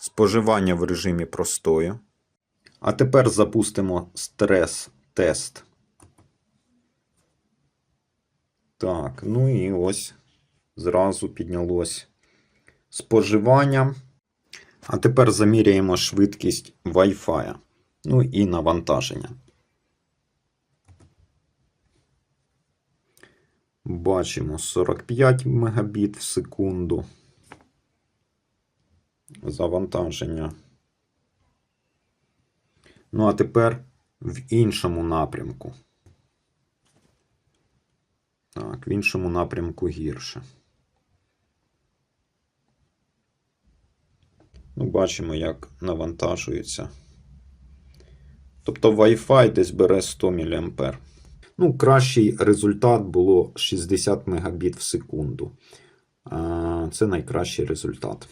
Споживання в режимі простою. А тепер запустимо стрес-тест. Так, ну і ось зразу піднялось споживання. А тепер заміряємо швидкість Wi-Fi. Ну і навантаження. Бачимо 45 Мбіт в секунду. Завантаження. Ну, а тепер в іншому напрямку. Так, в іншому напрямку гірше. Ну, бачимо, як навантажується. Тобто Wi-Fi десь бере 100 мА. Ну, кращий результат було 60 Мбіт в секунду. Це найкращий результат.